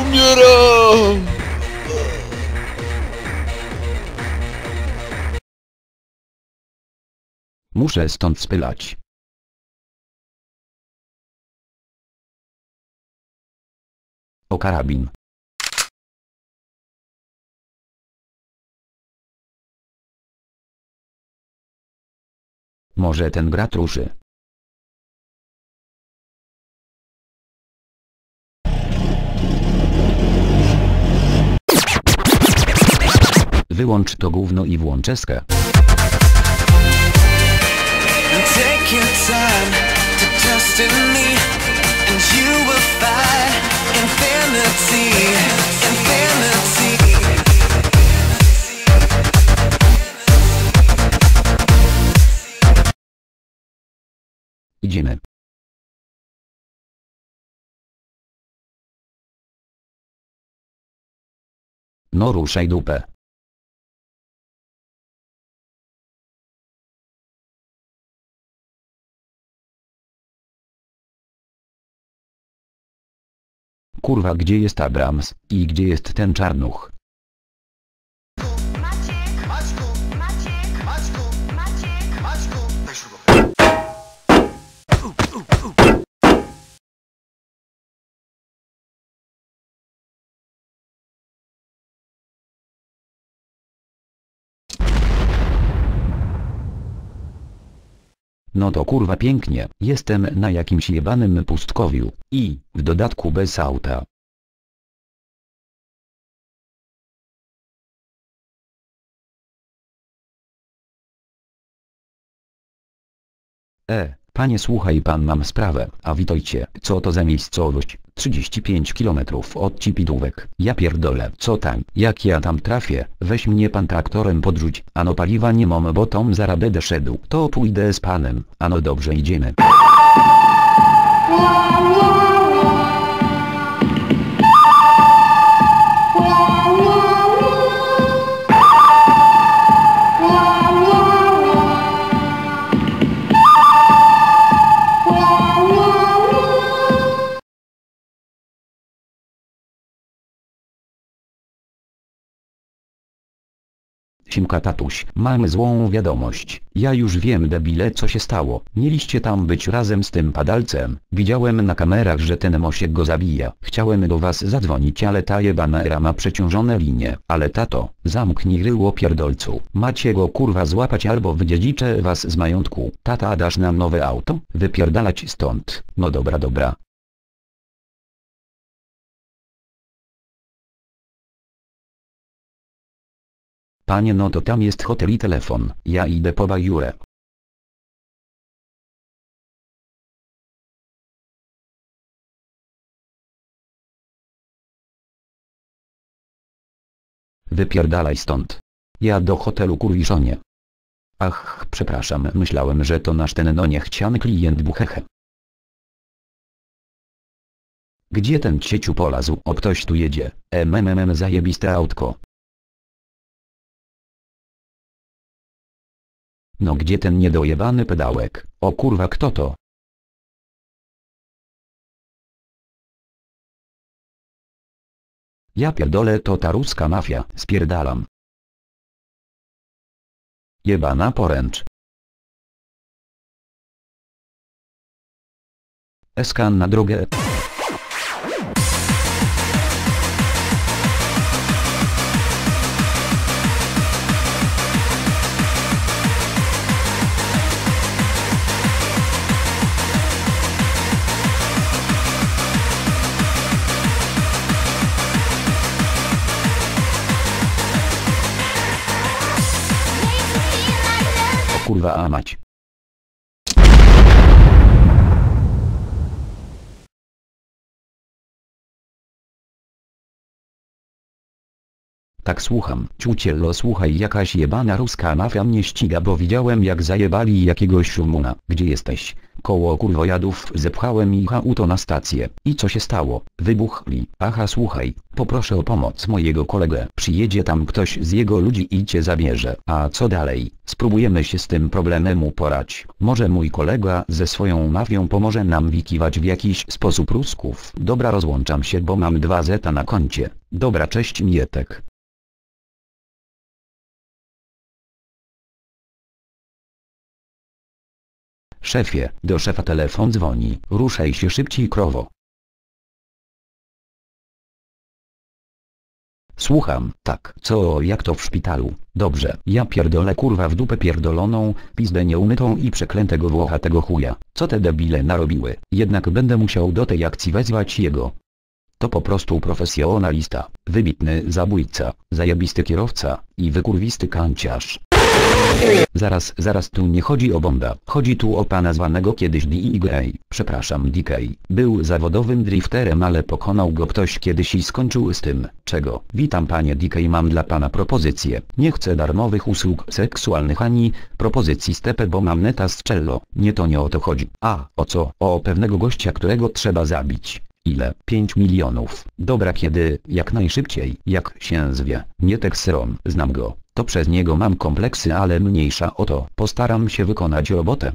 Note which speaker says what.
Speaker 1: Umieram!
Speaker 2: Muszę stąd spylać. O karabin. Może ten grat ruszy. Wyłącz to gówno i włącz eskę.
Speaker 3: And
Speaker 2: Idziemy. No ruszaj dupę. Kurwa gdzie jest Abrams i gdzie jest ten czarnuch? No to kurwa pięknie, jestem na jakimś jebanym pustkowiu, i, w dodatku bez auta. E, panie słuchaj pan mam sprawę, a witajcie, co to za miejscowość, 35 km od Cipidówek, ja pierdolę, co tam, jak ja tam trafię, weź mnie pan traktorem podrzuć, ano paliwa nie mam bo tom zara będę szedł, to pójdę z panem, ano dobrze idziemy. Simka tatuś, mamy złą wiadomość. Ja już wiem debile co się stało. Mieliście tam być razem z tym padalcem. Widziałem na kamerach, że ten mosiek go zabija. Chciałem do was zadzwonić, ale ta jebana era ma przeciążone linie. Ale tato, zamknij ryło pierdolcu. Macie go kurwa złapać albo wydziedziczę was z majątku. Tata dasz nam nowe auto? Wypierdalać stąd. No dobra dobra. Panie no to tam jest hotel i telefon. Ja idę po bajurę. Wypierdalaj stąd. Ja do hotelu kurwiszonie. Ach, przepraszam, myślałem, że to nasz ten no niechciany klient bucheche. Gdzie ten cieciu polazł? O ktoś tu jedzie. MMM zajebiste autko. No gdzie ten niedojebany pedałek? O kurwa kto to? Ja pierdolę to ta ruska mafia, spierdalam. Jebana poręcz. Eskan na drogę. Kurwa a mać. Tak słucham, ciuciello słuchaj jakaś jebana ruska mafia mnie ściga bo widziałem jak zajebali jakiegoś Rumuna. Gdzie jesteś? Koło kurwojadów zepchałem ich auto na stację. I co się stało? Wybuchli. Aha słuchaj, poproszę o pomoc mojego kolegę. Przyjedzie tam ktoś z jego ludzi i cię zabierze. A co dalej? Spróbujemy się z tym problemem uporać. Może mój kolega ze swoją mafią pomoże nam wikiwać w jakiś sposób Rusków. Dobra rozłączam się bo mam dwa zeta na koncie. Dobra cześć Mietek. Szefie, do szefa telefon dzwoni. Ruszaj się szybciej krowo. Słucham, tak. Co, jak to w szpitalu? Dobrze, ja pierdolę kurwa w dupę pierdoloną, pizdę nieumytą i przeklętego włochatego chuja. Co te debile narobiły? Jednak będę musiał do tej akcji wezwać jego. To po prostu profesjonalista, wybitny zabójca, zajebisty kierowca i wykurwisty kanciarz. Zaraz, zaraz tu nie chodzi o Bonda, chodzi tu o pana zwanego kiedyś DK, przepraszam DK. Był zawodowym drifterem ale pokonał go ktoś kiedyś i skończył z tym, czego. Witam panie DK mam dla pana propozycję. Nie chcę darmowych usług seksualnych ani propozycji stepę bo mam neta z cello. Nie to nie o to chodzi. A, o co? O pewnego gościa którego trzeba zabić. Ile? 5 milionów. Dobra kiedy, jak najszybciej, jak się zwie. Nie Texeron, znam go. To przez niego mam kompleksy ale mniejsza o to. Postaram się wykonać robotę.